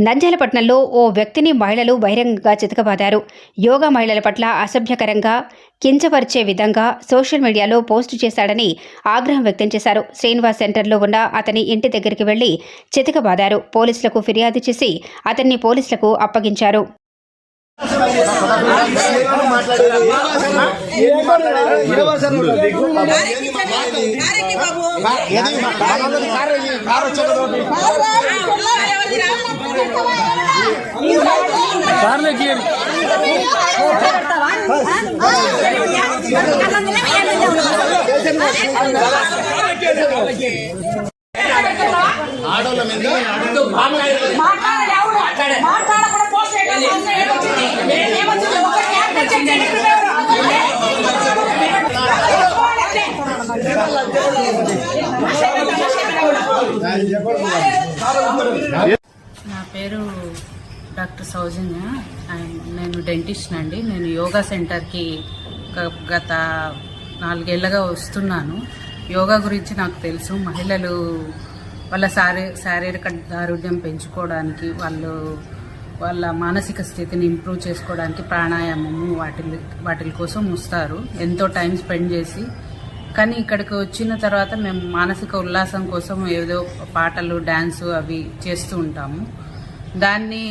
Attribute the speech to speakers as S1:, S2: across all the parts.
S1: నంద్యాలపట్నంలో ఓ వ్యక్తిని మహిళలు బహిరంగంగా చితకబాదారు. యోగా మహిళల పట్ల అసభ్యకరంగా కించపరిచే విధంగా సోషల్ మీడియాలో పోస్టు చేశాడని ఆగ్రహం వ్యక్తం చేశారు. శ్రీనివాస్ సెంటర్లో ఉన్న అతని ఇంటి దగ్గరికి వెళ్ళి చితకబాదారు. పోలీసులకు ఫిర్యాదు చేసి అతన్ని పోలీసులకు అప్పగించారు.
S2: కారెక్కి బాబు మాట్లాడకుండా పోస్ట్
S3: నా పేరు డాక్టర్ సౌజన్య. అండ్ నేను డెంటిస్ట్ అండి. నేను యోగా సెంటర్కి గత నాలుగేళ్ళగా వస్తున్నాను. యోగా గురించి నాకు తెలుసు. మహిళలు వాళ్ళ శారీ శారీరక దారుఢ్యం పెంచుకోవడానికి వాళ్ళు వాళ్ళ మానసిక స్థితిని ఇంప్రూవ్ చేసుకోవడానికి ప్రాణాయామము వాటి వాటి కోసం వస్తారు. ఎంతో టైం స్పెండ్ చేసి. కానీ ఇక్కడికి వచ్చిన తర్వాత మేము మానసిక ఉల్లాసం కోసం ఏదో పాటలు డ్యాన్సు అవి చేస్తూ ఉంటాము. దాన్ని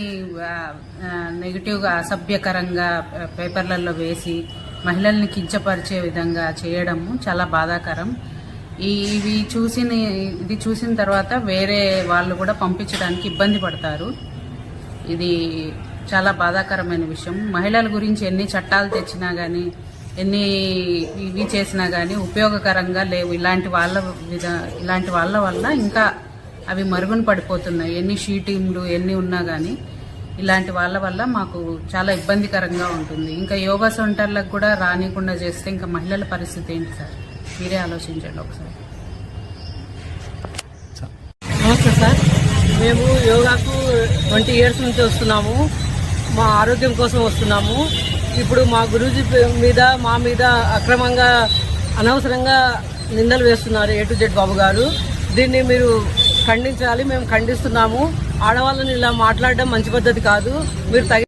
S3: నెగిటివ్గా అసభ్యకరంగా పేపర్లలో వేసి మహిళల్ని కించపరిచే విధంగా చేయడము చాలా బాధాకరం. ఈ ఇవి చూసిన ఇది చూసిన తర్వాత వేరే వాళ్ళు కూడా పంపించడానికి ఇబ్బంది పడతారు. ఇది చాలా బాధాకరమైన విషయం. మహిళల గురించి ఎన్ని చట్టాలు తెచ్చినా కానీ ఎన్ని ఇవి చేసినా కానీ ఉపయోగకరంగా లేవు. ఇలాంటి వాళ్ళ విధ ఇలాంటి వాళ్ళ వల్ల ఇంకా అవి మరుగున పడిపోతున్నాయి. ఎన్ని షీటింగ్లు ఎన్ని ఉన్నా కానీ ఇలాంటి వాళ్ళ వల్ల మాకు చాలా ఇబ్బందికరంగా ఉంటుంది. ఇంకా యోగా సెంటర్లకు కూడా రానికుండా చేస్తే ఇంకా మహిళల పరిస్థితి ఏంటి సార్? మీరే ఆలోచించండి ఒకసారి.
S4: నమస్తే సార్. మేము యోగాకు ట్వంటీ ఇయర్స్ నుంచి వస్తున్నాము. మా ఆరోగ్యం కోసం వస్తున్నాము. ఇప్పుడు మా గురూజీ మీద మా మీద అక్రమంగా అనవసరంగా నిందలు వేస్తున్నారు ఏ టు జెడ్ బాబు గారు. దీన్ని మీరు ఖండించాలి మేము ఖండిస్తున్నాము. ఆడవాళ్ళని ఇలా మాట్లాడడం మంచి పద్ధతి కాదు. మీరు తగి